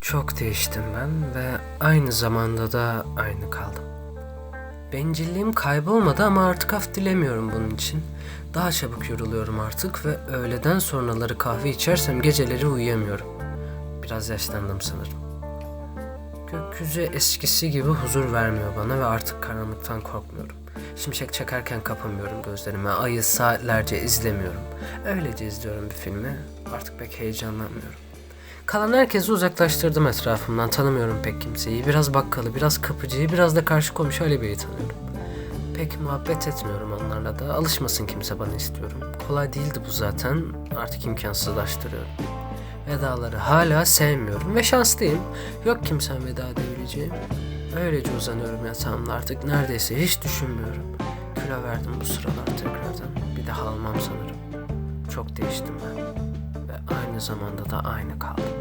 Çok değiştim ben ve aynı zamanda da aynı kaldım. Bencilliğim kaybolmadı ama artık af dilemiyorum bunun için. Daha çabuk yoruluyorum artık ve öğleden sonraları kahve içersem geceleri uyuyamıyorum. Biraz yaşlandım sanırım. Gökyüzü eskisi gibi huzur vermiyor bana ve artık karanlıktan korkmuyorum. Şimşek çakarken kapamıyorum gözlerimi, ayı saatlerce izlemiyorum. Öylece izliyorum bir filmi, artık pek heyecanlanmıyorum. Kalan herkesi uzaklaştırdım etrafımdan, tanımıyorum pek kimseyi. Biraz bakkalı, biraz kapıcıyı, biraz da karşı komşu Ali Bey'i tanıyorum. Pek muhabbet etmiyorum onlarla da, alışmasın kimse bana istiyorum. Kolay değildi bu zaten, artık imkansızlaştırıyorum. Vedaları hala sevmiyorum ve şanslıyım. Yok kimsen veda edebileceğim. Öylece uzanıyorum yatağımda artık neredeyse hiç düşünmüyorum. Kilo verdim bu sıralar tekrardan. Bir daha almam sanırım. Çok değiştim ben. Ve aynı zamanda da aynı kaldım.